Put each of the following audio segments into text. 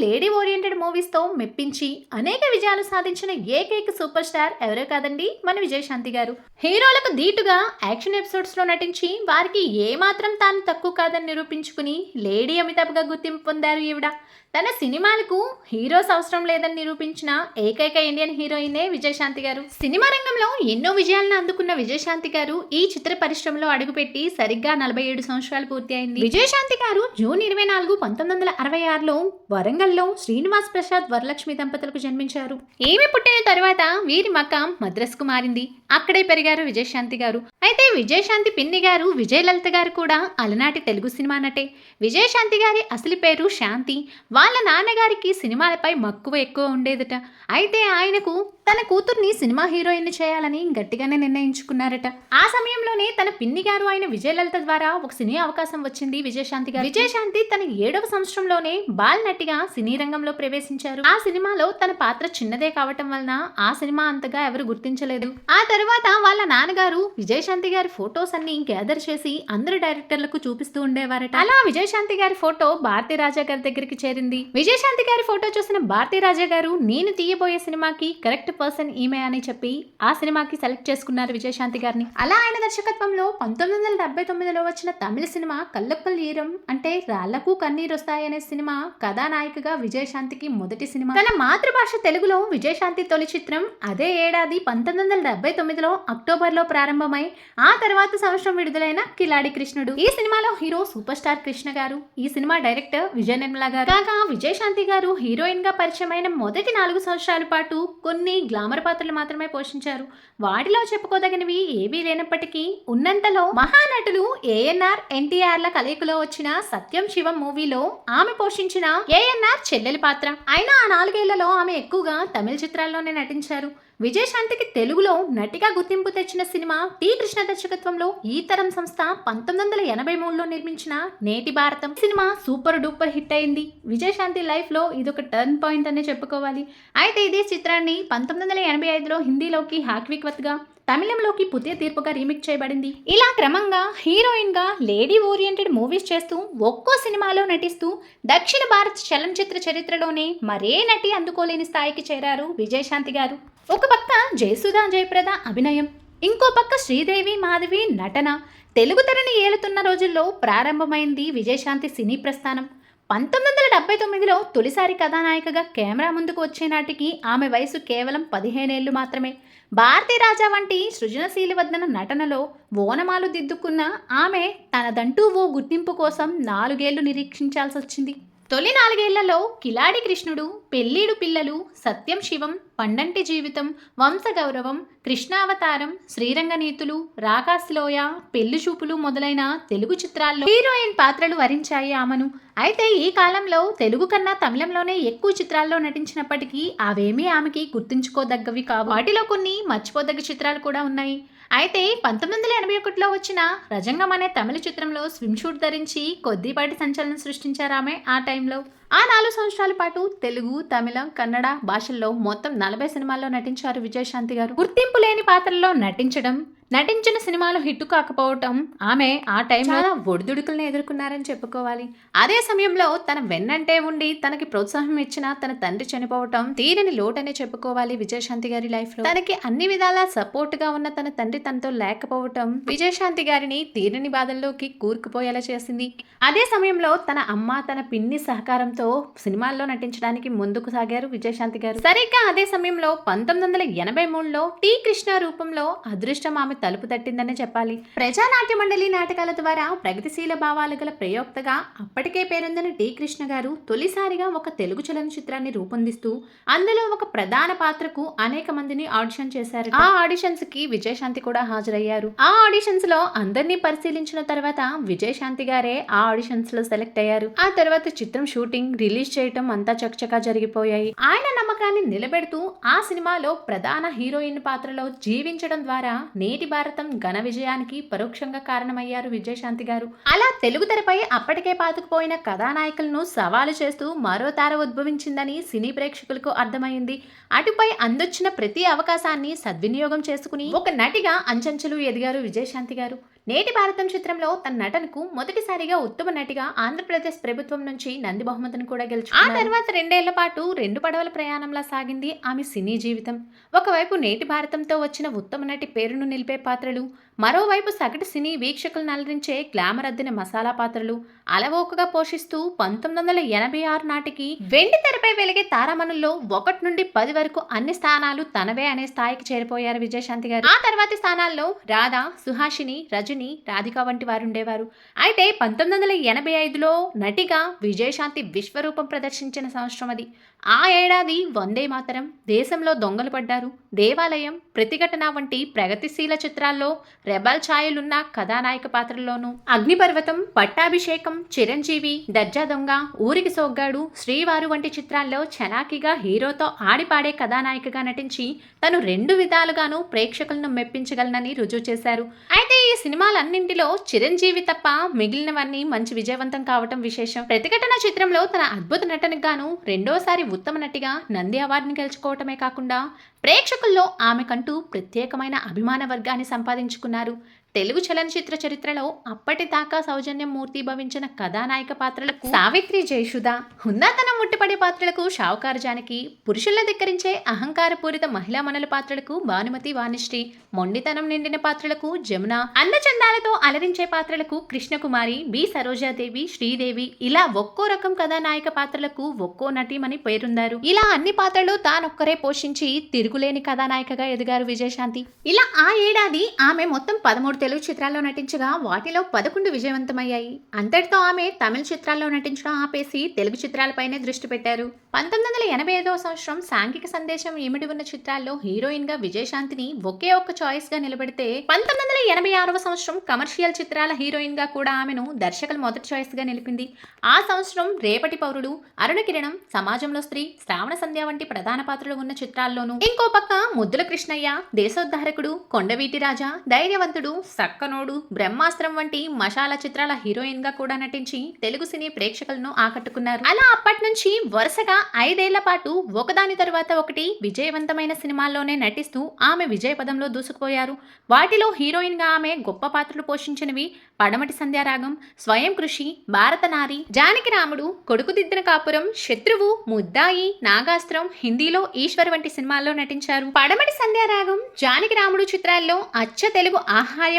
Lady oriented మూవీస్తో మెప్పించి అనేక విజయాలు సాధించిన ఏకైక సూపర్ స్టార్ ఎవరో కాదండి మన విజయశాంతి గారు. హీరోలకు ధీటుగా యాక్షన్ ఎపిసోడ్స్లో నటించి వారికి ఏమాత్రం తాను తక్కువ కాదని నిరూపించుకుని లేడీ అమితాబ్గా గుర్తింపు పొందారు ఈవిడ. తన సినిమాలకు హీరోస్ అవసరం లేదని నిరూపించిన ఏకైక ఇండియన్ హీరోయినే విజయశాంతి గారు. సినిమా రంగంలో ఎన్నో విజయాలను అందుకున్న విజయశాంతి గారు ఈ చిత్ర పరిశ్రమలో అడుగుపెట్టి సరిగ్గా నలభై ఏడు సంవత్సరాలు పూర్తి అయింది. విజయశాంతి గారు జూన్ ఇరవై నాలుగు పంతొమ్మిది వందల అరవై ఆరులో వరంగల్లో శ్రీనివాస్ ప్రసాద్ వరలక్ష్మి దంపతులకు జన్మించారు. ఏమి పుట్టిన తర్వాత వీరి మకాం మద్రస్కు మారింది. అక్కడే పెరిగారు విజయశాంతి గారు. అయితే విజయశాంతి పిన్ని గారు విజయలలిత గారు కూడా అలనాటి తెలుగు సినిమా నటే. విజయశాంతి గారి అసలు పేరు శాంతి. వాళ్ళ నాన్నగారికి సినిమాలపై మక్కువ ఎక్కువ ఉండేదట. అయితే ఆయనకు తన కూతుర్ని సినిమా హీరోయిన్ చేయాలని గట్టిగానే నిర్ణయించుకున్నారట. ఆ సమయంలోనే తన పిన్ని గారు అయిన విజయలలిత ద్వారా ఒక సినీ అవకాశం వచ్చింది విజయశాంతి గారు విజయశాంతి తన ఏడవ సంవత్సరంలోనే బాల్ నటిగా సినీ రంగంలో ప్రవేశించారు. ఆ సినిమాలో తన పాత్ర చిన్నదే కావటం వలన ఆ సినిమా అంతగా ఎవరు గుర్తించలేదు. ఆ తర్వాత వాళ్ళ నాన్నగారు విజయశాంతి గారి ఫొటోస్ అన్ని గ్యాదర్ చేసి అందరు డైరెక్టర్లకు చూపిస్తూ ఉండేవారట. అలా విజయశాంతి గారి ఫోటో భారతీ రాజా గారి దగ్గరికి చేరింది. విజయశాంతి గారి ఫోటో చూసిన భారతీ రాజా గారు నేను తీయబోయే సినిమాకి కరెక్ట్ పర్సన్ ఈమె అని చెప్పి ఆ సినిమాకి సెలెక్ట్ చేసుకున్నారు విజయశాంతి గారిని. అలా ఆయన దర్శకత్వంలో పంతొమ్మిది వందల డెబ్బై తొమ్మిదిలో వచ్చిన తమిళ సినిమా కల్లప్పల్ ఈరం అంటే రాళ్ళకు కన్నీరు వస్తాయనే సినిమా కథానాయికగా విజయశాంతికి మొదటి సినిమా. తన మాతృభాష తెలుగులో విజయశాంతి తొలి చిత్రం అదే ఏడాది పంతొమ్మిది వందల డెబ్బై తొమ్మిదిలో అక్టోబర్లో ప్రారంభమై ఆ తర్వాత సంవత్సరం విడుదలైన కిలాడి కృష్ణుడు. ఈ సినిమాలో హీరో సూపర్ స్టార్ కృష్ణ గారు ఈ సినిమా డైరెక్టర్ విజయ నిర్మల గారు. కాగా విజయశాంతి గారు హీరోయిన్గా పరిచయమైన మొదటి నాలుగు సంవత్సరాల పాటు కొన్ని గ్లామర్ పాత్రలు మాత్రమే పోషించారు. వాటిలో చెప్పుకోదగినవి ఏవీ లేనప్పటికీ ఉన్నంతలో మహానటులు ఏఎన్ఆర్ ఎన్టీఆర్ల కలయికలో వచ్చిన సత్యం శివం మూవీలో ఆమె పోషించిన ఏఎన్ఆర్ చెల్లెలి పాత్ర. అయినా ఆ నాలుగేళ్ళలో ఆమె ఎక్కువగా తమిళ చిత్రాల్లోనే నటించారు. విజయశాంతికి తెలుగులో నటిగా గుర్తింపు తెచ్చిన సినిమా టి కృష్ణ దర్శకత్వంలో ఈ తరం సంస్థ పంతొమ్మిది వందల ఎనభై మూడులో నిర్మించిన నేటి భారతం. సినిమా సూపర్ డూపర్ హిట్ అయింది. విజయశాంతి లైఫ్లో ఇది ఇదొక టర్న్ పాయింట్ అనే చెప్పుకోవాలి. అయితే ఇదే చిత్రాన్ని పంతొమ్మిది వందల ఎనభై ఐదులో హిందీలోకి హాక్విక్వత్గా తమిళంలోకి పుతే తీర్పుగా రీమేక్ చేయబడింది. ఇలా క్రమంగా హీరోయిన్గా లేడీ ఓరియంటెడ్ మూవీస్ చేస్తూ ఒక్కో సినిమాలో నటిస్తూ దక్షిణ భారత చలనచిత్ర చరిత్రలోనే మరే నటి అందుకోలేని స్థాయికి చేరారు విజయశాంతి గారు. ఒక పక్క జయసుధా జయప్రద అభినయం ఇంకో పక్క శ్రీదేవి మాధవి నటన. తెలుగు తెరని ఏలుతున్న రోజుల్లో ప్రారంభమైంది విజయశాంతి సినీ ప్రస్థానం. పంతొమ్మిది వందల డెబ్బై తొమ్మిదిలో తొలిసారి కథానాయికగా కెమెరా ముందుకు వచ్చే నాటికి ఆమె వయసు కేవలం పదిహేనేళ్ళు మాత్రమే. భారతీ రాజా వంటి సృజనశీలి వద్దన నటనలో ఓనమాలు దిద్దుకున్న ఆమె తనదంటూ ఓ గుర్తింపు కోసం నాలుగేళ్ళు నిరీక్షించాల్సి వచ్చింది తొలి నాలుగేళ్ళలో కిలాడి కృష్ణుడు పెళ్ళీడు పిల్లలు సత్యం శివం పండంటి జీవితం వంశగౌరవం కృష్ణావతారం శ్రీరంగనీతులు రాకాశలోయ పెళ్ళి చూపులు మొదలైన తెలుగు చిత్రాల్లో హీరోయిన్ పాత్రలు వరించాయి ఆమెను. అయితే ఈ కాలంలో తెలుగు కన్నా తమిళంలోనే ఎక్కువ చిత్రాల్లో నటించినప్పటికీ అవేమీ ఆమెకి గుర్తుంచుకోదగ్గవి కావు. వాటిలో కొన్ని మర్చిపోదగ్గ చిత్రాలు కూడా ఉన్నాయి. అయితే పంతొమ్మిది వందల ఎనభై ఒకటిలో వచ్చిన రజంగం అనే తమిళ చిత్రంలో స్విమ్ షూట్ ధరించి కొద్దిపాటి సంచలనం సృష్టించారు ఆమె ఆ టైంలో. ఆ నాలుగు సంవత్సరాల పాటు తెలుగు తమిళం కన్నడ భాషల్లో మొత్తం నలభై సినిమాల్లో నటించారు విజయశాంతి గారు. గుర్తింపు లేని పాత్రల్లో నటించడం నటించిన సినిమాలు హిట్ కాకపోవటం ఆమె ఆ టైం చాలా ఒడిదుడుకులను ఎదుర్కొన్నారని చెప్పుకోవాలి. అదే సమయంలో తన వెన్నంటే ఉండి తనకి ప్రోత్సాహం ఇచ్చిన తన తండ్రి చనిపోవటం తీరని లోటనే చెప్పుకోవాలి విజయశాంతి గారి లైఫ్లో తనకి అన్ని విధాలా సపోర్ట్గా ఉన్న తన తండ్రి తనతో లేకపోవటం విజయశాంతి గారిని తీరని బాధల్లోకి కూరుకుపోయేలా చేసింది. అదే సమయంలో తన అమ్మ తన పిన్ని సహకారంతో సినిమాల్లో నటించడానికి ముందుకు సాగారు విజయశాంతి గారు. సరిగ్గా అదే సమయంలో పంతొమ్మిది వందల ఎనభై మూడులో టి కృష్ణ రూపంలో అదృష్టం ఆమె తలుపు తట్టిందనే చెప్పాలి. ప్రజానాట్య మండలి నాటకాల ద్వారా ప్రగతిశీల భావాలు గల ప్రయోక్తగా అప్పటికే పేరొందిన టి. కృష్ణ గారు తొలిసారిగా ఒక తెలుగు చలనచిత్రాన్ని రూపొందిస్తూ అందులో ఒక ప్రధాన పాత్రకు అనేక మందిని ఆడిషన్ చేశారు ఆ ఆడిషన్స్కి విజయశాంతి కూడా హాజరయ్యారు. ఆ ఆడిషన్స్లో అందరినీ పరిశీలించిన తర్వాత విజయశాంతి గారే ఆ ఆడిషన్స్లో సెలెక్ట్ అయ్యారు. ఆ తర్వాత చిత్రం షూటింగ్ రిలీజ్ చేయటం అంతా చకచకా జరిగిపోయాయి. ఆయన నమ్మకాన్ని నిలబెడుతూ ఆ సినిమాలో ప్రధాన హీరోయిన్ పాత్రలో జీవించడం ద్వారా నేటి భారతం ఘన విజయానికి పరోక్షంగా కారణమయ్యారు విజయశాంతి గారు. అలా తెలుగు తెరపై అప్పటికే పాతుకుపోయిన కథానాయకులను సవాలు చేస్తూ మరో తార ఉద్భవించిందని సినీ ప్రేక్షకులకు అర్థమైంది. అటుపై అందొచ్చిన ప్రతి అవకాశాన్ని సద్వినియోగం చేసుకుని ఒక నటిగా అంచంచలు ఎదిగారు విజయశాంతి గారు. నేటి భారతం చిత్రంలో తన నటనకు మొదటిసారిగా ఉత్తమ నటిగా ఆంధ్రప్రదేశ్ ప్రభుత్వం నుంచి నంది బహుమతిని కూడా గెలుచు ఆ తర్వాత రెండేళ్ళ పాటు రెండు పడవల ప్రయాణంలా సాగింది ఆమె సినీ జీవితం. ఒకవైపు నేటి భారతంతో వచ్చిన ఉత్తమ నటి పేరును నిలిపే పాత్రలు మరోవైపు సగటు సినీ వీక్షకులను అలరించే గ్లామర్ అద్దిన మసాలా పాత్రలు అలవోకగా పోషిస్తూ పంతొమ్మిది వందల ఎనభై ఆరు నాటికి వెండి తెరపై వెలిగే తారామణుల్లో ఒకటి నుండి పది వరకు అన్ని స్థానాలు తనవే అనే స్థాయికి చేరిపోయారు విజయశాంతి గారు. ఆ తర్వాతి స్థానాల్లో రాధా సుహాషిని రజని రాధిక వంటి వారు ఉండేవారు. అయితే పంతొమ్మిది వందల ఎనభై ఐదులో నటిగా విజయశాంతి విశ్వరూపం ప్రదర్శించిన సంవత్సరం అది. ఆ ఏడాది వందే మాతరం దేశంలో దొంగలు పడ్డారు. దేవాలయం ప్రతిఘటన వంటి ప్రగతిశీల చిత్రాల్లో రెబల్ ఛాయలున్న కథానాయక పాత్రల్లోనూ అగ్నిపర్వతం పట్టాభిషేకం చిరంజీవి దర్జా దొంగ ఊరికి సోగ్గాడు శ్రీవారు వంటి చిత్రాల్లో చలాకీగా హీరోతో ఆడిపాడే కథానాయికగా నటించి తను రెండు విధాలుగాను ప్రేక్షకులను మెప్పించగలనని రుజువు చేశారు. అయితే ఈ సినిమాలన్నింటిలో చిరంజీవి తప్ప మిగిలినవన్నీ మంచి విజయవంతం కావటం విశేషం. ప్రతిఘటన చిత్రంలో తన అద్భుత నటనకు గాను రెండోసారి ఉత్తమ నటిగా నంది అవార్డుని గెలుచుకోవటమే కాకుండా ప్రేక్షకుల్లో ఆమెకంటూ ప్రత్యేకమైన అభిమాన వర్గాన్ని సంపాదించుకున్నారు. తెలుగు చలనచిత్ర చరిత్రలో అప్పటిదాకా సౌజన్యం మూర్తి భవించిన కథానాయక పాత్రలకు సావిత్రి జయసుధ హుందాతనం ముట్టిపడే పాత్రలకు షావుకారు జానకి పురుషుల ధిక్కరించే అహంకారపూరిత మహిళా మనల పాత్రలకు భానుమతి వాణిశ్రీ మొండితనం నిండిన పాత్రలకు జమున అన్నచందాలతో అలరించే పాత్రలకు కృష్ణకుమారి బి సరోజాదేవి శ్రీదేవి ఇలా ఒక్కో రకం కథానాయక పాత్రలకు ఒక్కో నటీమని పేరుందారు. ఇలా అన్ని పాత్రలు తానొక్కరే పోషించి తిరుగులేని కథానాయికగా ఎదిగారు విజయశాంతి. ఇలా ఆ ఏడాది ఆమె మొత్తం పదమూడు తెలుగు చిత్రాల్లో నటించగా వాటిలో పదకొండు విజయవంతమయ్యాయి. అంతటితో ఆమె తమిళ చిత్రాల్లో నటించడం ఆపేసి తెలుగు చిత్రాలపైనే దృష్టి పెట్టారు. పంతొమ్మిది వందల ఎనభై ఐదవ సంవత్సరం సాంఘిక సందేశం ఇమిడి ఉన్న చిత్రాల్లో హీరోయిన్గా విజయశాంతిని ఒకే ఒక్క చాయిస్గా నిలబెడితే పంతొమ్మిది వందల ఎనభై ఆరవ సంవత్సరం కమర్షియల్ చిత్రాల హీరోయిన్గా కూడా ఆమెను దర్శకులు మొదటి చాయిస్గా నిలిపింది. ఆ సంవత్సరం రేపటి పౌరుడు అరుణ కిరణం సమాజంలో స్త్రీ శ్రావణ సంధ్య వంటి ప్రధాన పాత్రలు ఉన్న చిత్రాల్లోనూ. ఇంకో పక్క ముద్దుల కృష్ణయ్య దేశోద్ధారకుడు కొండవీటి రాజా ధైర్యవంతుడు సక్కనోడు బ్రహ్మాస్త్రం వంటి మషాలా చిత్రాల హీరోయిన్గా కూడా నటించి తెలుగు సినీ ప్రేక్షకులను ఆకట్టుకున్నారు. అలా అప్పటి నుంచి వరుసగా ఐదేళ్ళ పాటు ఒకదాని తరువాత ఒకటి విజయవంతమైన సినిమాల్లోనే నటిస్తూ ఆమె విజయ పదంలో దూసుకుపోయారు. వాటిలో హీరోయిన్గా ఆమె గొప్ప పాత్రలు పోషించినవి పడమటి సంధ్యారాగం స్వయం కృషి భారత నారి జానకి రాముడు కొడుకుదిద్దిన కాపురం శత్రువు ముద్దాయి నాగాస్త్రం హిందీలో ఈశ్వర్ వంటి సినిమాల్లో నటించారు. పడమటి సంధ్యారాగం జానకి రాముడు చిత్రాల్లో అచ్చ తెలుగు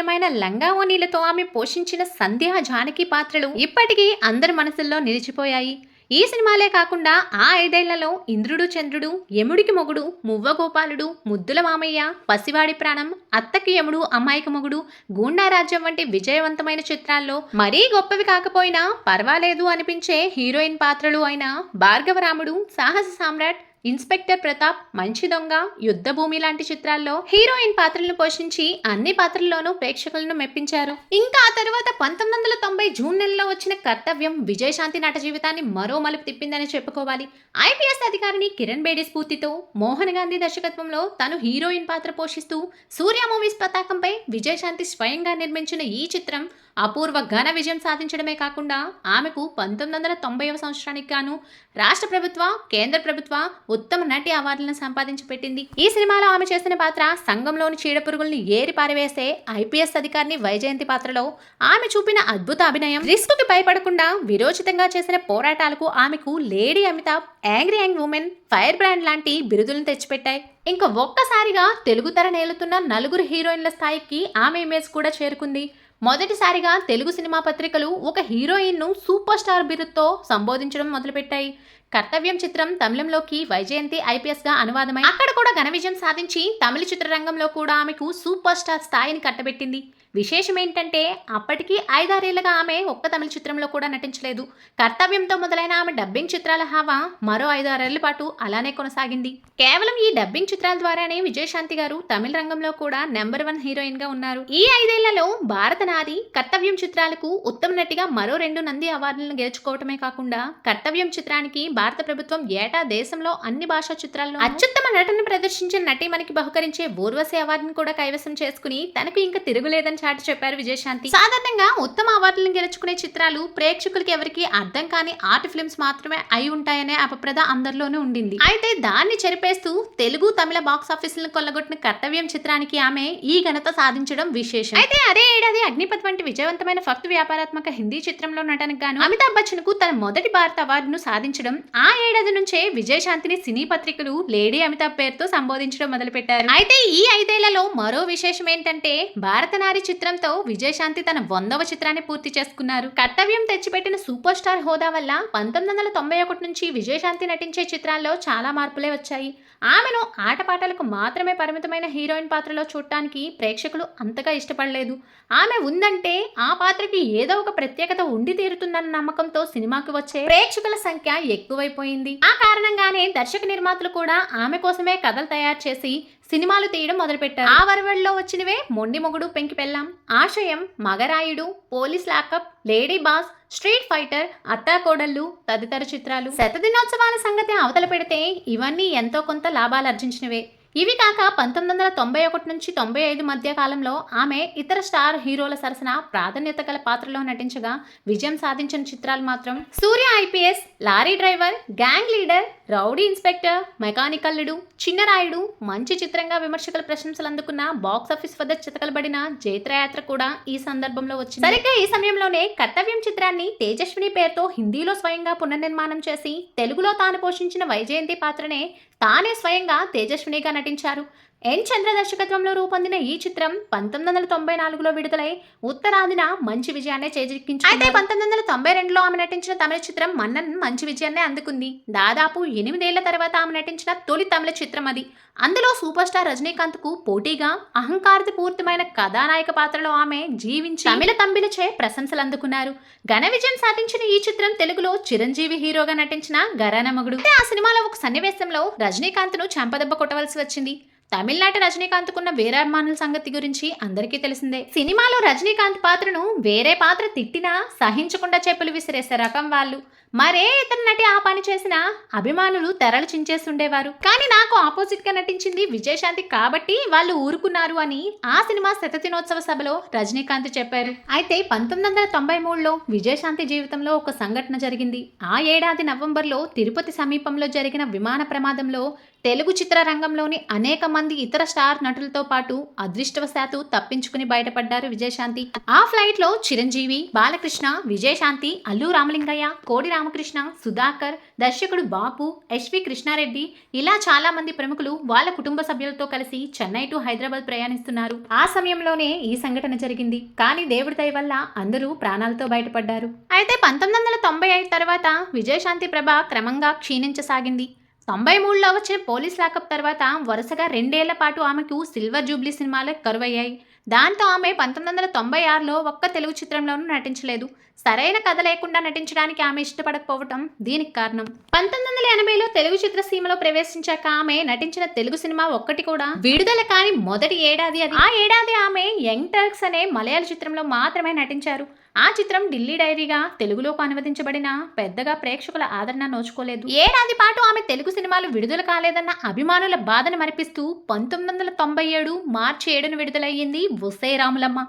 ఆహార్యమైన లంగావోనీలతో ఆమె పోషించిన సంధ్యా జానకి పాత్రలు ఇప్పటికీ అందరి మనసుల్లో నిలిచిపోయాయి. ఈ సినిమాలే కాకుండా ఆ ఐదేళ్ళలో ఇంద్రుడు చంద్రుడు యముడికి మొగుడు మువ్వగోపాలుడు ముద్దుల మామయ్య పసివాడి ప్రాణం అత్తకి యముడు అమ్మాయికి మొగుడు గూండా రాజ్యం వంటి విజయవంతమైన చిత్రాల్లో మరీ గొప్పవి కాకపోయినా పర్వాలేదు అనిపించే హీరోయిన్ పాత్రలు అయిన భార్గవరాముడు సాహస సామ్రాట్ ఇన్స్పెక్టర్ ప్రతాప్ మంచి దొంగ యుద్ధభూమి లాంటి చిత్రాల్లో హీరోయిన్ పాత్రలను పోషించి అన్ని పాత్రల్లోనూ ప్రేక్షకులను మెప్పించారు. ఇంకా ఆ తర్వాత పంతొమ్మిది వందల తొంభై జూన్ నెలలో వచ్చిన కర్తవ్యం విజయశాంతి నట జీవితాన్ని మరో మలుపు తిప్పిందని చెప్పుకోవాలి. ఐపీఎస్ అధికారిని కిరణ్ బేడి స్ఫూర్తితో మోహన్ గాంధీ దర్శకత్వంలో తను హీరోయిన్ పాత్ర పోషిస్తూ సూర్య మూవీస్ పతాకంపై విజయశాంతి స్వయంగా నిర్మించిన ఈ చిత్రం అపూర్వ ఘన విజయం సాధించడమే కాకుండా ఆమెకు పంతొమ్మిది వందల తొంభైవ సంవత్సరానికి గాను రాష్ట్ర ప్రభుత్వ కేంద్ర ప్రభుత్వ ఉత్తమ నటి అవార్డులను సంపాదించి పెట్టింది. ఈ సినిమాలో ఆమె చేసిన పాత్ర సంఘంలోని చీడపురుగుల్ని ఏరి పారివేసే ఐపీఎస్ అధికారిని వైజయంతి పాత్రలో ఆమె చూపిన అద్భుత అభినయం. రిస్క్కి భయపడకుండా విరోచితంగా చేసిన పోరాటాలకు ఆమెకు lady Amitabh angry young woman fire brand లాంటి బిరుదులను తెచ్చిపెట్టాయి. ఇంకా ఒక్కసారిగా తెలుగు తెర నేలుతున్న నలుగురు హీరోయిన్ల స్థాయికి ఆమె ఇమేజ్ కూడా చేరుకుంది. మొదటిసారిగా తెలుగు సినిమా పత్రికలు ఒక హీరోయిన్ను సూపర్ స్టార్ బిరుద్తో సంబోధించడం మొదలుపెట్టాయి. కర్తవ్యం చిత్రం తమిళంలోకి వైజయంతి ఐపీఎస్గా అనువాదమై అక్కడ కూడా ఘన విజయం సాధించి తమిళ చిత్రరంగంలో కూడా ఆమెకు సూపర్ స్టార్ స్థాయిని కట్టబెట్టింది. విశేషం ఏంటంటే అప్పటికీ ఐదారేళ్ళుగా ఆమె ఒక్క తమిళ చిత్రంలో కూడా నటించలేదు. కర్తవ్యంతో మొదలైన ఆమె డబ్బింగ్ చిత్రాల హావా మరో ఐదారేళ్ళ పాటు అలానే కొనసాగింది. కేవలం ఈ డబ్బింగ్ చిత్రాల ద్వారానే విజయశాంతి గారు తమిళ రంగంలో కూడా నెంబర్ వన్ హీరోయిన్గా ఉన్నారు. ఈ ఐదేళ్ళలో భారత నారి కర్తవ్యం చిత్రాలకు ఉత్తమ నటిగా మరో రెండు నంది అవార్డులను గెలుచుకోవటమే కాకుండా కర్తవ్యం చిత్రానికి భారత ప్రభుత్వం ఏటా దేశంలో అన్ని భాషా చిత్రాల్లో అత్యుత్తమ నటన ప్రదర్శించిన నటి మనకి బహుకరించే ఊర్వశి అవార్డును కూడా కైవసం చేసుకుని తనకు ఇంకా తిరుగులేదని చాటి చెప్పారు విజయశాంతి. సాధారణంగా ఉత్తమ అవార్డులను గెలుచుకునే చిత్రాలు ప్రేక్షకులకి ఎవరికి అర్థం కాని ఆర్ట్ ఫిల్మ్స్ మాత్రమే అయి ఉంటాయనే అపప్రద అందరిలోనూ ఉండింది. అయితే దాన్ని చెరిపేస్తూ తెలుగు తమిళ బాక్స్ ఆఫీసులను కొల్లగొట్టిన కర్తవ్యం చిత్రానికి ఆమె ఈ ఘనత సాధించడం విశేషం. అయితే అదే ఏడాది అగ్నిపథ్ వంటి విజయవంతమైన ఫక్తు వ్యాపారాత్మక హిందీ చిత్రంలో నటనకు గాను అమితాబ్ బచ్చన్కు తన మొదటి భారత అవార్డును సాధించడం ఆ ఏడాది నుంచే విజయశాంతిని సినీ పత్రికలు లేడీ అమితాబ్ పేరుతో సంబోధించడం మొదలుపెట్టారు. అయితే ఈ ఐదేళ్ళలో మరో విశేషం ఏంటంటే భారత నారి చిత్రంతో విజయశాంతి తన వందవ చిత్రాన్ని పూర్తి చేసుకున్నారు. కర్తవ్యం తెచ్చిపెట్టిన సూపర్ స్టార్ హోదా వల్ల పంతొమ్మిది వందల తొంభై ఒకటి నుంచి విజయశాంతి నటించే చిత్రాల్లో చాలా మార్పులే వచ్చాయి. ఆమెను ఆటపాటలకు మాత్రమే పరిమితమైన హీరోయిన్ పాత్రలో చూడటానికి ప్రేక్షకులు అంతగా ఇష్టపడలేదు. ఆమె ఉందంటే ఆ పాత్రకి ఏదో ఒక ప్రత్యేకత ఉండి తీరుతుందన్న నమ్మకంతో సినిమాకి వచ్చే ప్రేక్షకుల సంఖ్య ఎక్కువైపోయింది. ఆ కారణంగానే దర్శక నిర్మాతలు కూడా ఆమె కోసమే కథలు తయారు చేసి సినిమాలు తీయడం మొదలుపెట్టారు. ఆ వరవడిలో వచ్చినవే మొండి Mogudu Penki Pellam Ashayam Magarayudu police lockup lady boss street fighter Attakodallu తదితర చిత్రాలు. శతదినోత్సవాల సంగతి అవతల పెడితే ఇవన్నీ ఎంతో కొంత లాభాలు ఆర్జించినవే ఇవి కాక పంతొమ్మిది వందల తొంభై ఒకటి నుంచి తొంభై ఐదు మధ్య కాలంలో ఆమె ఇతర స్టార్ హీరోల సరసన ప్రాధాన్యత గల పాత్రలో నటించగా విజయం సాధించిన చిత్రాలు మాత్రం Surya IPS lorry driver gang leader rowdy inspector మెకానికల్లుడు Chinnarayudu మంచి చిత్రంగా విమర్శకుల ప్రశంసలు అందుకున్న బాక్స్ ఆఫీస్ వద్ద చితకలబడిన జైత్రయాత్ర కూడా ఈ సందర్భంలో వచ్చింది. సరిగ్గా ఈ సమయంలోనే కర్తవ్యం చిత్రాన్ని తేజస్విని పేరుతో హిందీలో స్వయంగా పునర్నిర్మాణం చేసి తెలుగులో తాను పోషించిన వైజయంతి పాత్రనే తానే స్వయంగా తేజస్వినిగా నటించారు. ఎన్ చంద్ర దర్శకత్వంలో రూపొందిన ఈ చిత్రం పంతొమ్మిది వందల తొంభై నాలుగులో విడుదలై ఉత్తరాదిన మంచి విజయాన్ని చేజిక్కించింది అయితే పంతొమ్మిది వందల తొంభై రెండులో ఆమె నటించిన తమిళ చిత్రం మన్నన్ మంచి విజయాన్ని అందుకుంది. దాదాపు ఎనిమిదేళ్ళ తర్వాత ఆమె నటించిన తొలి తమిళ చిత్రం అది. అందులో సూపర్ స్టార్ రజనీకాంత్కు పోటీగా అహంకారత పూర్తిమైన కథానాయక పాత్రలో ఆమె జీవించి తమిళ తంబిలచే ప్రశంసలు అందుకున్నారు ఘన విజయం సాధించిన ఈ చిత్రం తెలుగులో చిరంజీవి హీరోగా నటించిన గరానమగుడు ఆ సినిమాలో ఒక సన్నివేశంలో రజనీకాంత్ను చెంపదెబ్బ కొట్టవలసి వచ్చింది. తమిళనాట రజనీకాంత్కున్న వీరాభిమానుల సంగతి గురించి అందరికీ తెలిసిందే. సినిమాలో రజనీకాంత్ పాత్రను వేరే పాత్ర తిట్టినా సహించకుండా చెప్పులు విసిరేసే రకం వాళ్ళు. మరే ఇతర నటి ఆ పని చేసినా అభిమానులు తెరలు చించేస్తుండేవారు. కానీ నాకు ఆపోజిట్గా నటించింది విజయశాంతి కాబట్టి వాళ్ళు ఊరుకున్నారు అని ఆ సినిమా శతదినోత్సవ సభలో రజనీకాంత్ చెప్పారు. అయితే పంతొమ్మిది వందల తొంభై మూడులో విజయశాంతి జీవితంలో ఒక సంఘటన జరిగింది. ఆ ఏడాది నవంబర్లో తిరుపతి సమీపంలో జరిగిన విమాన ప్రమాదంలో తెలుగు చిత్ర రంగంలోని అనేక మంది ఇతర స్టార్ నటులతో పాటు అదృష్టవశాత్తు తప్పించుకుని బయటపడ్డారు విజయశాంతి. ఆ ఫ్లైట్లో చిరంజీవి బాలకృష్ణ విజయశాంతి అల్లు రామలింగయ్య కోడి రామ రామకృష్ణ సుధాకర్ దర్శకుడు బాపు ఎస్వి కృష్ణారెడ్డి ఇలా చాలా మంది ప్రముఖులు వాళ్ళ కుటుంబ సభ్యులతో కలిసి చెన్నై టు హైదరాబాద్ ప్రయాణిస్తున్నారు. ఆ సమయంలోనే ఈ సంఘటన జరిగింది. కానీ దేవుడి దయ వల్ల అందరూ ప్రాణాలతో బయటపడ్డారు. అయితే పంతొమ్మిది వందల తొంభై ఐదు తర్వాత విజయశాంతి ప్రభ క్రమంగా క్షీణించసాగింది. తొంభై మూడులో వచ్చిన పోలీస్ లాకప్ తర్వాత వరుసగా రెండేళ్ళ పాటు ఆమెకు సిల్వర్ జూబ్లీ సినిమాలే కరువయ్యాయి. దాంతో ఆమె పంతొమ్మిది వందల తొంభై ఆరులో ఒక్క తెలుగు చిత్రంలోనూ నటించలేదు. సరైన కథ లేకుండా నటించడానికి ఆమె ఇష్టపడకపోవటం దీనికి కారణం. పంతొమ్మిది వందల ఎనభైలో తెలుగు చిత్రసీమలో ప్రవేశించాక ఆమె నటించిన తెలుగు సినిమా ఒక్కటి కూడా విడుదల కాని మొదటి ఏడాది అది. ఆ ఏడాది ఆమె యంగ్ టర్క్స్ అనే మలయాళ చిత్రంలో మాత్రమే నటించారు. ఆ చిత్రం ఢిల్లీ డైరీగా తెలుగులోకి అనువదించబడిన పెద్దగా ప్రేక్షకుల ఆదరణ నోచుకోలేదు. ఏడాది పాటు ఆమె తెలుగు సినిమాలు విడుదల కాలేదన్న అభిమానుల బాధను మరిపిస్తూ పంతొమ్మిది వందల తొంభై ఏడు మార్చి ఏడున విడుదలయ్యింది వసే రాములమ్మ.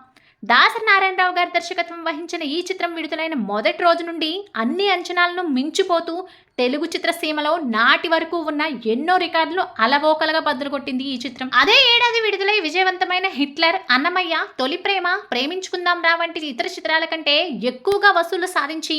దాసరి నారాయణరావు గారి దర్శకత్వం వహించిన ఈ చిత్రం విడుదలైన మొదటి రోజు నుండి అన్ని అంచనాలను మించిపోతూ తెలుగు చిత్రసీమలో నాటి వరకు ఉన్న ఎన్నో రికార్డులు అలవోకలుగా బద్దలు కొట్టింది ఈ చిత్రం. అదే ఏడాది విడుదలై విజయవంతమైన హిట్లర్ అన్నమయ్య తొలి ప్రేమ ప్రేమించుకుందాం రా వంటి ఇతర చిత్రాల కంటే ఎక్కువగా వసూళ్ళు సాధించి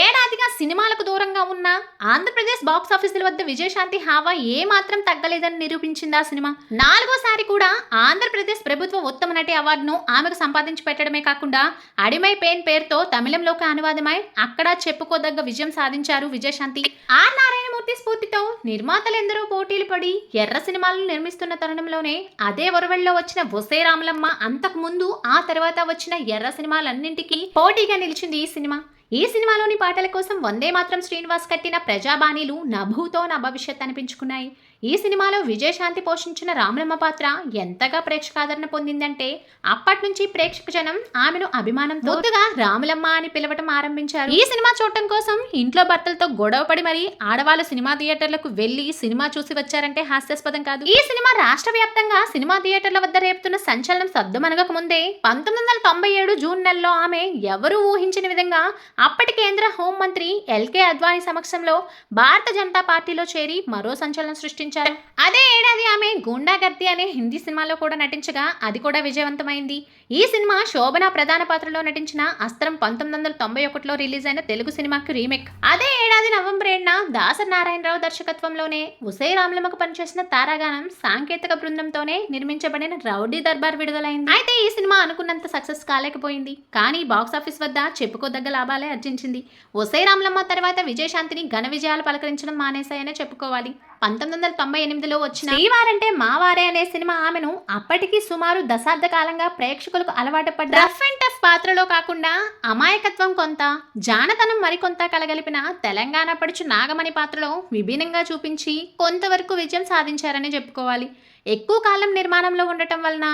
ఏడాదిగా సినిమాలకు దూరంగా ఉన్న ఆంధ్రప్రదేశ్ బాక్స్ ఆఫీసుల వద్ద విజయశాంతి హావా ఏ మాత్రం తగ్గలేదని నిరూపించింది ఆ సినిమా. నాలుగోసారి కూడా ఆంధ్రప్రదేశ్ ప్రభుత్వ ఉత్తమ నటి అవార్డును ఆమెకు సంపాదించి పెట్టడమే కాకుండా అడిమై పెయిన్ పేరుతో తమిళంలోకి అనువాదమై అక్కడ చెప్పుకోదగ్గ విజయం సాధించారు విజయశాంతి. ఆర్ నారాయణమూర్తి స్ఫూర్తితో నిర్మాతలెందరో పోటీలు పడి ఎర్ర సినిమాలను నిర్మిస్తున్న తరుణంలోనే అదే ఒరవెల్లో వచ్చిన వసే రామలమ్మ అంతకు ముందు ఆ తర్వాత వచ్చిన ఎర్ర సినిమాలన్నింటికీ పోటీగా నిలిచింది ఈ సినిమా. ఈ సినిమాలోని పాటల కోసం వందే మాత్రం శ్రీనివాస్ కట్టిన ప్రజాబాణీలు నభూతో నా భవిష్యత్ అనిపించుకున్నాయి. ఈ సినిమాలో విజయశాంతి పోషించిన రాములమ్మ పాత్ర ఎంతగా ప్రేక్షకాదరణ పొందిందంటే అప్పటి నుంచి ప్రేక్షక జనం ఆమెను అభిమానంతో ముద్దుగా రాములమ్మ అని పిలవటం ఆరంభించారు. ఈ సినిమా చూడటం కోసం ఇంట్లో భర్తలతో గొడవపడి మరి ఆడవాళ్ళు సినిమా థియేటర్లకు వెళ్ళి సినిమా చూసి వచ్చారంటే హాస్యాస్పదం కాదు. ఈ సినిమా రాష్ట్ర వ్యాప్తంగా సినిమా థియేటర్ల వద్ద రేపుతున్న సంచలనం సద్దుమనగక ముందే పంతొమ్మిది వందల తొంభై ఏడు జూన్ నెలలో ఆమె ఎవరూ ఊహించిన విధంగా అప్పటి కేంద్ర హోంమంత్రి ఎల్కే అద్వానీ సమక్షంలో భారత జనతా పార్టీలో చేరి మరో సంచలనం సృష్టించారు. అదే ఏడాది ఆమె గూండాగర్ది అనే హిందీ సినిమాలో కూడా నటించగా అది కూడా విజయవంతమైంది. ఈ సినిమా శోభన ప్రధాన పాత్రలో నటించిన అస్త్రం పంతొమ్మిది వందల తొంభై ఒకటిలో రిలీజ్ అయిన తెలుగు సినిమాకి రీమేక్. అదే ఏడాది నవంబర్ ఏడున దాసరి నారాయణరావు దర్శకత్వంలోనే ఉసై రామలమ్మకు పనిచేసిన తారాగానం సాంకేతిక బృందంతోనే నిర్మించబడిన రౌడీ దర్బార్ విడుదలైంది. అయితే ఈ సినిమా అనుకున్నంత సక్సెస్ కాలేకపోయింది. కానీ బాక్స్ ఆఫీస్ వద్ద చెప్పుకోదగ్గ లాభాలే ఆర్జించింది ఒసై రామలమ్మ తర్వాత విజయశాంతిని ఘన విజయాలు పలకరించడం మానేశాయనే చెప్పుకోవాలి. పంతొమ్మిది వందల తొంభై ఎనిమిదిలో వచ్చిన ఈ వారంటే మావారే అనే సినిమా ఆమెను అప్పటికి సుమారు దశాబ్ద కాలంగా ప్రేక్షకులకు అలవాటు పడ్డ రఫ్ అండ్ టఫ్ పాత్రలో కాకుండా అమాయకత్వం కొంత జానతనం మరికొంత కలగలిపిన తెలంగాణ పడుచు నాగమణి పాత్రలో విభిన్నంగా చూపించి కొంతవరకు విజయం సాధించారని చెప్పుకోవాలి. ఎక్కువ కాలం నిర్మాణంలో ఉండటం వలన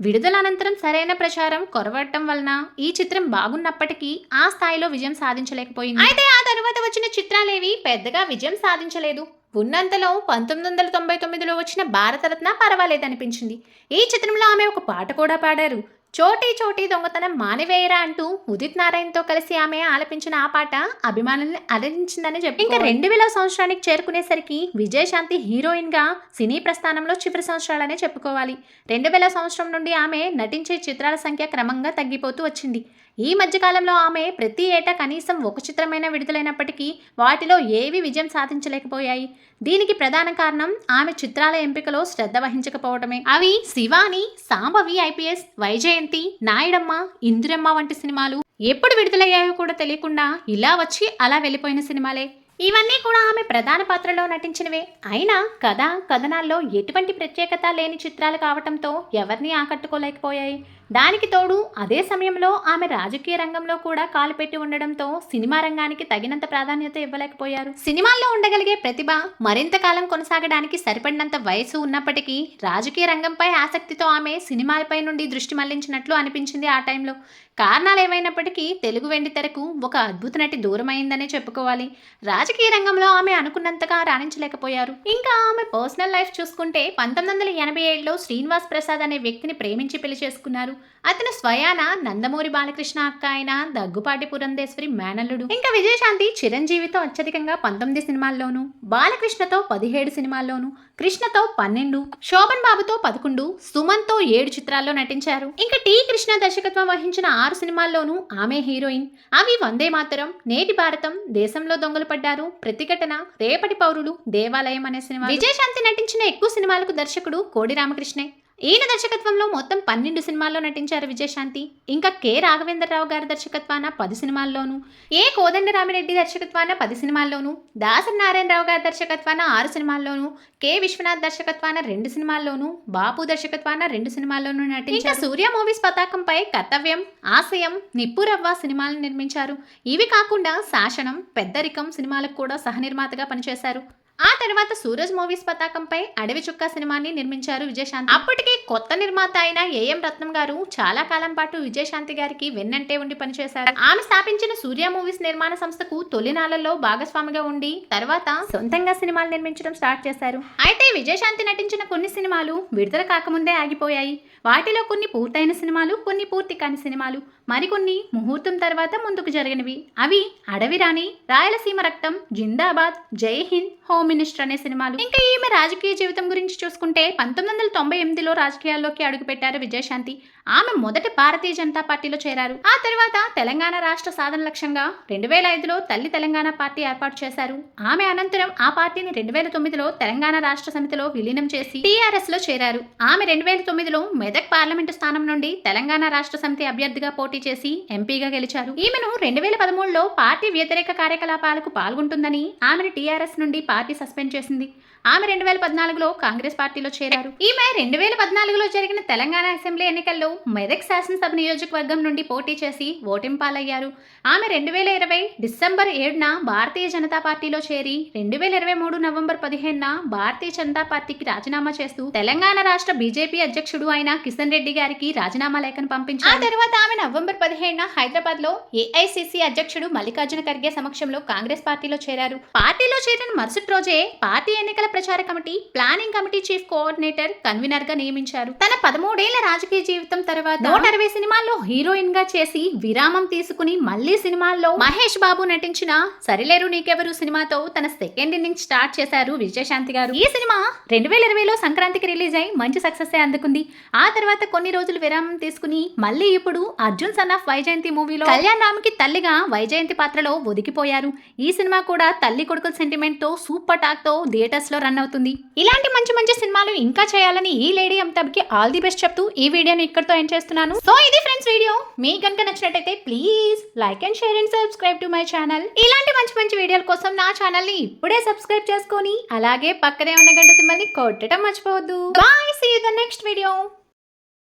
విడుదల అనంతరం సరైన ప్రచారం కొరవడటం వలన ఈ చిత్రం బాగున్నప్పటికీ ఆ స్థాయిలో విజయం సాధించలేకపోయింది. అయితే ఆ తర్వాత వచ్చిన చిత్రాలేవి పెద్దగా విజయం సాధించలేదు. ఉన్నంతలో పంతొమ్మిది వందల తొంభై తొమ్మిదిలో వచ్చిన భారతరత్న పర్వాలేదనిపించింది. ఈ చిత్రంలో ఆమె ఒక పాట కూడా పాడారు. చోటీ చోటీ దొంగతనం మానివేయరా అంటూ ఉదిత్ నారాయణతో కలిసి ఆమె ఆలపించిన ఆ పాట అభిమానుల్ని అలరించిందని చెప్పి. ఇంకా రెండు వేల సంవత్సరానికి చేరుకునేసరికి విజయశాంతి హీరోయిన్గా సినీ ప్రస్థానంలో చివరి సంవత్సరాలనే చెప్పుకోవాలి. రెండు వేల సంవత్సరం నుండి ఆమె నటించే చిత్రాల సంఖ్య క్రమంగా తగ్గిపోతూ వచ్చింది. ఈ మధ్యకాలంలో ఆమె ప్రతి ఏటా కనీసం ఒక చిత్రమైన విడుదలైనప్పటికీ వాటిలో ఏవి విజయం సాధించలేకపోయాయి. దీనికి ప్రధాన కారణం ఆమె చిత్రాల ఎంపికలో శ్రద్ధ వహించకపోవడమే అవి శివాని సాంబవి ఐపీఎస్ వైజయంతి నాయుడమ్మ ఇందిరమ్మ వంటి సినిమాలు. ఎప్పుడు విడుదలయ్యాయో కూడా తెలియకుండా ఇలా వచ్చి అలా వెళ్ళిపోయిన సినిమాలే. ఇవన్నీ కూడా ఆమె ప్రధాన పాత్రలో నటించినవే. అయినా కథ కథనాల్లో ఎటువంటి ప్రత్యేకత లేని చిత్రాలు కావటంతో ఎవరిని ఆకట్టుకోలేకపోయాయి. దానికి తోడు అదే సమయంలో ఆమె రాజకీయ రంగంలో కూడా కాలు పెట్టి ఉండడంతో సినిమా రంగానికి తగినంత ప్రాధాన్యత ఇవ్వలేకపోయారు. సినిమాల్లో ఉండగలిగే ప్రతిభ మరింత కాలం కొనసాగడానికి సరిపడినంత వయసు ఉన్నప్పటికీ రాజకీయ రంగంపై ఆసక్తితో ఆమె సినిమాలపై నుండి దృష్టి మళ్ళించినట్లు అనిపించింది ఆ టైంలో. కారణాలు ఏమైనప్పటికీ తెలుగు వెండితెరకు ఒక అద్భుత నటి దూరమైందనే చెప్పుకోవాలి. రాజకీయ రంగంలో ఆమె అనుకున్నంతగా రాణించలేకపోయారు. ఇంకా ఆమె పర్సనల్ లైఫ్ చూసుకుంటే పంతొమ్మిది వందల ఎనభై ఏడులో శ్రీనివాస్ ప్రసాద్ అనే వ్యక్తిని ప్రేమించి పెళ్ళి చేసుకున్నారు. అతను స్వయాన నందమూరి బాలకృష్ణ అక్క అయిన దగ్గుపాటి పురంధేశ్వరి మేనల్లుడు. ఇంకా విజయశాంతి చిరంజీవితో అత్యధికంగా పంతొమ్మిది సినిమాల్లోనూ బాలకృష్ణతో పదిహేడు సినిమాల్లోనూ కృష్ణతో పన్నెండు శోభన్ బాబుతో పదకొండు సుమన్తో ఏడు చిత్రాల్లో నటించారు. ఇంకా టి కృష్ణ దర్శకత్వం వహించిన ఆరు సినిమాల్లోనూ ఆమె హీరోయిన్. అవి వందే మాతరం నేటి భారతం దేశంలో దొంగలు పడ్డారు ప్రతిఘటన రేపటి పౌరులు దేవాలయం అనే సినిమా విజయశాంతి నటించిన ఎక్కువ సినిమాలకు దర్శకుడు కోడి రామకృష్ణే. ఈయన దర్శకత్వంలో మొత్తం పన్నెండు సినిమాల్లో నటించారు విజయశాంతి. ఇంకా కె. రాఘవేంద్రరావు గారి దర్శకత్వాన పది సినిమాల్లోనూ ఏ. కోదండరామిరెడ్డి దర్శకత్వాన పది సినిమాల్లోనూ దాసరి నారాయణరావు గారి దర్శకత్వాన ఆరు సినిమాల్లోనూ కె. విశ్వనాథ్ దర్శకత్వాన రెండు సినిమాల్లోనూ బాపు దర్శకత్వాన రెండు సినిమాల్లోనూ నటించారు. సూర్య మూవీస్ పతాకంపై కర్తవ్యం ఆశయం నిప్పురవ్వ సినిమాలను నిర్మించారు. ఇవి కాకుండా శాసనం పెద్దరికం సినిమాలకు కూడా సహనిర్మాతగా పనిచేశారు. ఆ తర్వాత సూరజ్ మూవీస్ పతాకంపై అడవి చుక్క సినిమాని నిర్మించారు విజయశాంతి. అప్పటికి కొత్త నిర్మాత అయిన ఏఎం రత్నం గారు చాలా కాలం పాటు విజయశాంతి గారికి వెన్నంటే ఉండి పనిచేశారు. ఆమె స్థాపించిన సూర్య మూవీస్ నిర్మాణ సంస్థకు తొలినాళ్ళలో భాగస్వామిగా ఉండి తర్వాత సొంతంగా సినిమాలు నిర్మించడం స్టార్ట్ చేశారు. అయితే విజయశాంతి నటించిన కొన్ని సినిమాలు విడుదల కాకముందే ఆగిపోయాయి. వాటిలో కొన్ని పూర్తయిన సినిమాలు కొన్ని పూర్తి కాని సినిమాలు. మరికొన్ని ముహూర్తం తర్వాత ముందుకు జరిగినవి. అవి అడవి రాణి రాయలసీమ రక్తం జిందాబాద్ జై హింద్ హోమ్ మినిస్టర్ అనే సినిమాలు. ఇంకా ఈమె రాజకీయ జీవితం గురించి చూసుకుంటే పంతొమ్మిది వందల తొంభై ఎనిమిదిలో రాజకీయాల్లోకి అడుగుపెట్టారు విజయశాంతి. ఆమె మొదట భారతీయ జనతా పార్టీలో చేరారు. ఆ తర్వాత తెలంగాణ రాష్ట్ర సాధన లక్ష్యంగా రెండు వేల ఐదులో తల్లి తెలంగాణ పార్టీ ఏర్పాటు చేశారు. ఆమె అనంతరం ఆ పార్టీని రెండు వేల తొమ్మిదిలో తెలంగాణ రాష్ట్ర సమితిలో విలీనం చేసి టీఆర్ఎస్లో చేరారు. ఆమె రెండు వేల తొమ్మిదిలో మెదక్ పార్లమెంటు స్థానం నుండి తెలంగాణ రాష్ట్ర సమితి అభ్యర్థిగా పోటీ చేసి ఎంపీగా గెలిచారు. ఈమెను రెండు వేల పదమూడులో పార్టీ వ్యతిరేక కార్యకలాపాలకు పాల్గొంటుందని ఆమెను టీఆర్ఎస్ నుండి పార్టీ సస్పెండ్ చేసింది. ఆమె రెండు వేల పద్నాలుగులో కాంగ్రెస్ పార్టీలో చేరారు. ఈమె రెండు వేల పద్నాలుగులో జరిగిన తెలంగాణ అసెంబ్లీ ఎన్నికల్లో మెదక్ శాసనసభ నియోజకవర్గం నుండి పోటీ చేసి ఓటింపాలయ్యారు ఆమె రెండు వేల ఇరవై డిసెంబర్ ఏడున భారతీయ జనతా పార్టీలో చేరి రెండు వేల ఇరవై మూడు నవంబర్ పదిహేనున భారతీయ జనతా పార్టీకి రాజీనామా చేస్తూ తెలంగాణ రాష్ట్ర బీజేపీ అధ్యక్షుడు అయిన కిషన్ రెడ్డి గారికి రాజీనామా లేఖను పంపించారు. ఆ తర్వాత ఆమె నవంబర్ పదిహేడున హైదరాబాద్లో ఏఐసిసి అధ్యక్షుడు మల్లికార్జున ఖర్గే సమక్షంలో కాంగ్రెస్ పార్టీలో చేరారు. పార్టీలో చేరిన మరుసటి రోజే పార్టీ ఎన్నికల ప్రచార committee planning committee chief coordinator కన్వీనర్గా నియమించారు. తన పదమూడేళ్ళ రాజకీయ జీవితం తర్వాత నూట అరవై సినిమాల్లో హీరోయిన్గా చేసి విరామం తీసుకుని మళ్ళీ సినిమాల్లో మహేష్ బాబు నటించిన సరిలేరు నీకెవరు సినిమాతో తన సెకండ్ ఇన్నింగ్ స్టార్ట్ చేశారు విజయశాంతి గారు. ఈ సినిమా రెండు వేల ఇరవైలో సంక్రాంతికి రిలీజ్ అయి మంచి సక్సెస్ అందుకుంది. ఆ తర్వాత కొన్ని రోజులు విరామం తీసుకుని మళ్ళీ ఇప్పుడు అర్జున్ సన్ ఆఫ్ వైజయంతి మూవీలో కళ్యాణ్ రామ్కి తల్లిగా వైజయంతి పాత్రలో ఒదిగిపోయారు. ఈ సినిమా కూడా తల్లి కొడుకుల సెంటిమెంట్తో సూపర్ టాక్తో థియేటర్స్లో రన్ అవుతుంది. ఇలాంటి మంచి మంచి సినిమాలు ఇంకా చేయాలని ఈ లేడీ అమితాబ్కి ఆల్ ది బెస్ట్ చెప్తూ ఈ వీడియోని ఇక్కడితో ఎండ్ చేస్తున్నాను. సో ఇది ఫ్రెండ్స్ వీడియో. మీకు కనుక నచ్చినట్టయితే please like and share and subscribe to my channel. ఇలాంటి మంచి మంచి వీడియోల కోసం నా ఛానల్ని ఇప్పుడే సబ్స్క్రైబ్ చేసుకొని అలాగే పక్కనే ఉన్న గంట సింబల్ కొట్టడం మర్చిపోవద్దు. Bye see the next video